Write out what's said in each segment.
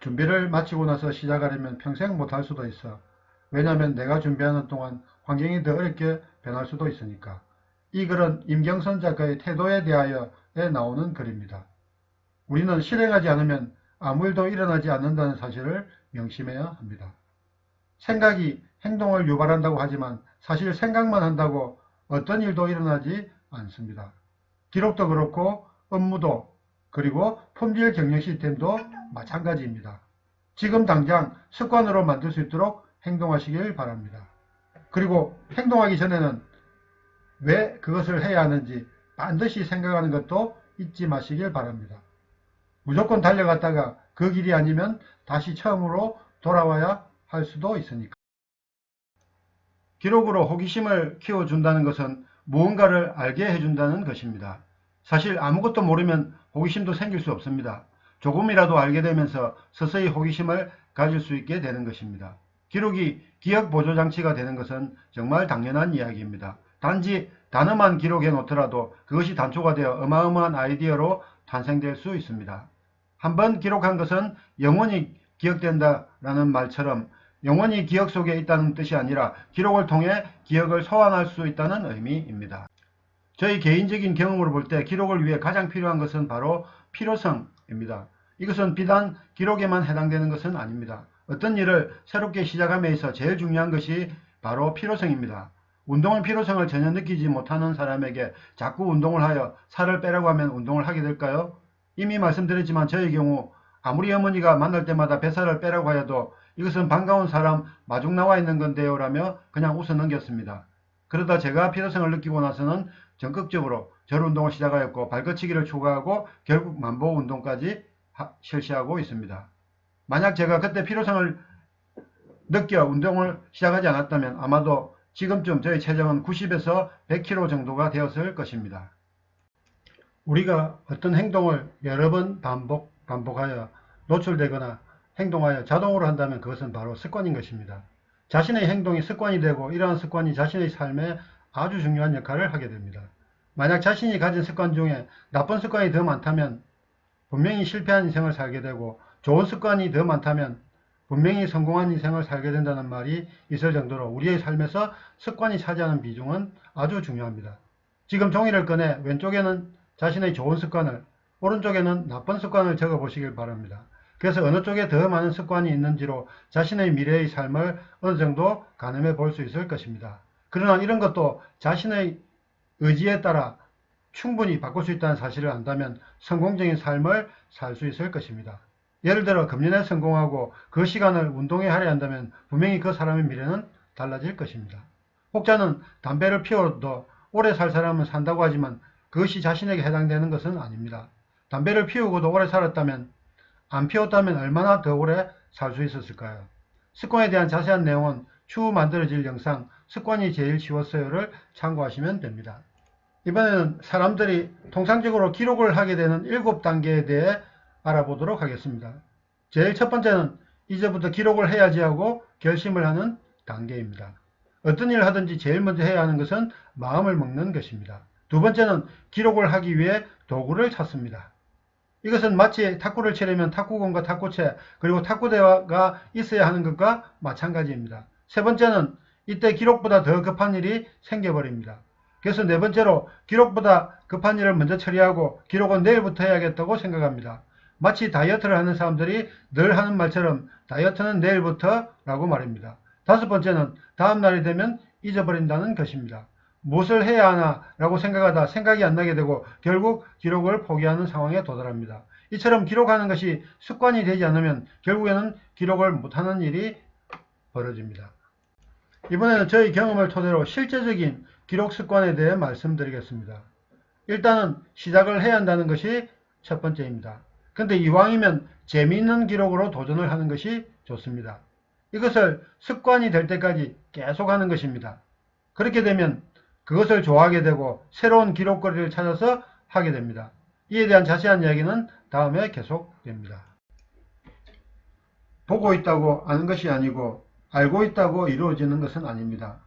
준비를 마치고 나서 시작하려면 평생 못할 수도 있어. 왜냐하면 내가 준비하는 동안 환경이 더 어렵게 변할 수도 있으니까. 이 글은 임경선 작가의 태도에 대하여에 나오는 글입니다. 우리는 실행하지 않으면 아무 일도 일어나지 않는다는 사실을 명심해야 합니다. 생각이 행동을 유발한다고 하지만 사실 생각만 한다고 어떤 일도 일어나지 않습니다. 기록도 그렇고 업무도 그리고 품질 경영 시스템도 마찬가지입니다. 지금 당장 습관으로 만들 수 있도록 행동하시길 바랍니다. 그리고 행동하기 전에는 왜 그것을 해야 하는지 반드시 생각하는 것도 잊지 마시길 바랍니다. 무조건 달려갔다가 그 길이 아니면 다시 처음으로 돌아와야 할 수도 있으니까. 기록으로 호기심을 키워준다는 것은 무언가를 알게 해준다는 것입니다. 사실 아무것도 모르면 호기심도 생길 수 없습니다. 조금이라도 알게 되면서 서서히 호기심을 가질 수 있게 되는 것입니다. 기록이 기억 보조 장치가 되는 것은 정말 당연한 이야기입니다. 단지 단어만 기록해 놓더라도 그것이 단초가 되어 어마어마한 아이디어로 탄생될 수 있습니다. 한번 기록한 것은 영원히 기억된다라는 말처럼 영원히 기억 속에 있다는 뜻이 아니라 기록을 통해 기억을 소환할 수 있다는 의미입니다. 저희 개인적인 경험으로 볼 때 기록을 위해 가장 필요한 것은 바로 필요성입니다. 이것은 비단 기록에만 해당되는 것은 아닙니다. 어떤 일을 새롭게 시작함에 있어 제일 중요한 것이 바로 필요성입니다. 운동의 필요성을 전혀 느끼지 못하는 사람에게 자꾸 운동을 하여 살을 빼라고 하면 운동을 하게 될까요? 이미 말씀드렸지만 저의 경우 아무리 어머니가 만날 때마다 뱃살을 빼라고 하여도 이것은 반가운 사람 마중 나와 있는 건데요 라며 그냥 웃어 넘겼습니다. 그러다 제가 필요성을 느끼고 나서는 적극적으로 절 운동을 시작하였고 발거치기를 추가하고 결국 만보 운동까지 하- 실시하고 있습니다. 만약 제가 그때 필요성을 느껴 운동을 시작하지 않았다면 아마도 지금쯤 저희 체중은 90에서 100kg 정도가 되었을 것입니다. 우리가 어떤 행동을 여러 번 반복, 반복하여 노출되거나 행동하여 자동으로 한다면 그것은 바로 습관인 것입니다. 자신의 행동이 습관이 되고 이러한 습관이 자신의 삶에 아주 중요한 역할을 하게 됩니다. 만약 자신이 가진 습관 중에 나쁜 습관이 더 많다면 분명히 실패한 인생을 살게 되고 좋은 습관이 더 많다면 분명히 성공한 인생을 살게 된다는 말이 있을 정도로 우리의 삶에서 습관이 차지하는 비중은 아주 중요합니다. 지금 종이를 꺼내 왼쪽에는 자신의 좋은 습관을 오른쪽에는 나쁜 습관을 적어 보시길 바랍니다. 그래서 어느 쪽에 더 많은 습관이 있는지로 자신의 미래의 삶을 어느 정도 가늠해 볼 수 있을 것입니다. 그러나 이런 것도 자신의 의지에 따라 충분히 바꿀 수 있다는 사실을 안다면 성공적인 삶을 살 수 있을 것입니다. 예를 들어 금년에 성공하고 그 시간을 운동에 할애한다면 분명히 그 사람의 미래는 달라질 것입니다. 혹자는 담배를 피워도 오래 살 사람은 산다고 하지만 그것이 자신에게 해당되는 것은 아닙니다. 담배를 피우고도 오래 살았다면 안 피웠다면 얼마나 더 오래 살 수 있었을까요? 습관에 대한 자세한 내용은 추후 만들어질 영상 습관이 제일 쉬웠어요를 참고하시면 됩니다. 이번에는 사람들이 통상적으로 기록을 하게 되는 7단계에 대해 알아보도록 하겠습니다. 제일 첫 번째는 이제부터 기록을 해야지 하고 결심을 하는 단계입니다. 어떤 일을 하든지 제일 먼저 해야 하는 것은 마음을 먹는 것입니다. 두 번째는 기록을 하기 위해 도구를 찾습니다. 이것은 마치 탁구를 치려면 탁구공과 탁구채 그리고 탁구대가 있어야 하는 것과 마찬가지입니다. 세 번째는 이때 기록보다 더 급한 일이 생겨버립니다. 그래서 네 번째로 기록보다 급한 일을 먼저 처리하고 기록은 내일부터 해야겠다고 생각합니다. 마치 다이어트를 하는 사람들이 늘 하는 말처럼 다이어트는 내일부터 라고 말입니다. 다섯 번째는 다음 날이 되면 잊어버린다는 것입니다. 무엇을 해야 하나 라고 생각하다 생각이 안 나게 되고 결국 기록을 포기하는 상황에 도달합니다. 이처럼 기록하는 것이 습관이 되지 않으면 결국에는 기록을 못하는 일이 벌어집니다. 이번에는 저희 경험을 토대로 실제적인 기록 습관에 대해 말씀드리겠습니다. 일단은 시작을 해야 한다는 것이 첫 번째입니다. 근데 이왕이면 재미있는 기록으로 도전을 하는 것이 좋습니다. 이것을 습관이 될 때까지 계속 하는 것입니다. 그렇게 되면 그것을 좋아하게 되고 새로운 기록거리를 찾아서 하게 됩니다. 이에 대한 자세한 이야기는 다음에 계속됩니다. 보고 있다고 아는 것이 아니고 알고 있다고 이루어지는 것은 아닙니다.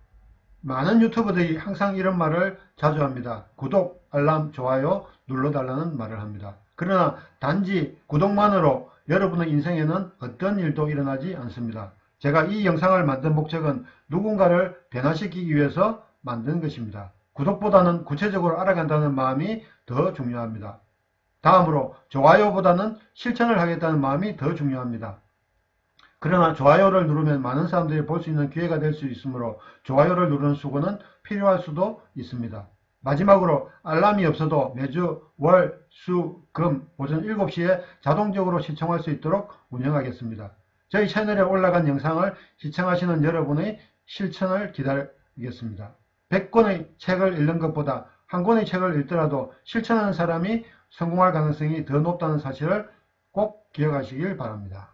많은 유튜버들이 항상 이런 말을 자주 합니다. 구독, 알람, 좋아요 눌러달라는 말을 합니다. 그러나 단지 구독만으로 여러분의 인생에는 어떤 일도 일어나지 않습니다. 제가 이 영상을 만든 목적은 누군가를 변화시키기 위해서 만든 것입니다. 구독보다는 구체적으로 알아간다는 마음이 더 중요합니다. 다음으로 좋아요보다는 실천을 하겠다는 마음이 더 중요합니다. 그러나 좋아요를 누르면 많은 사람들이 볼 수 있는 기회가 될 수 있으므로 좋아요를 누르는 수고는 필요할 수도 있습니다. 마지막으로 알람이 없어도 매주 월, 수, 금 오전 7시에 자동적으로 시청할 수 있도록 운영하겠습니다. 저희 채널에 올라간 영상을 시청하시는 여러분의 실천을 기다리겠습니다. 100권의 책을 읽는 것보다 한 권의 책을 읽더라도 실천하는 사람이 성공할 가능성이 더 높다는 사실을 꼭 기억하시길 바랍니다.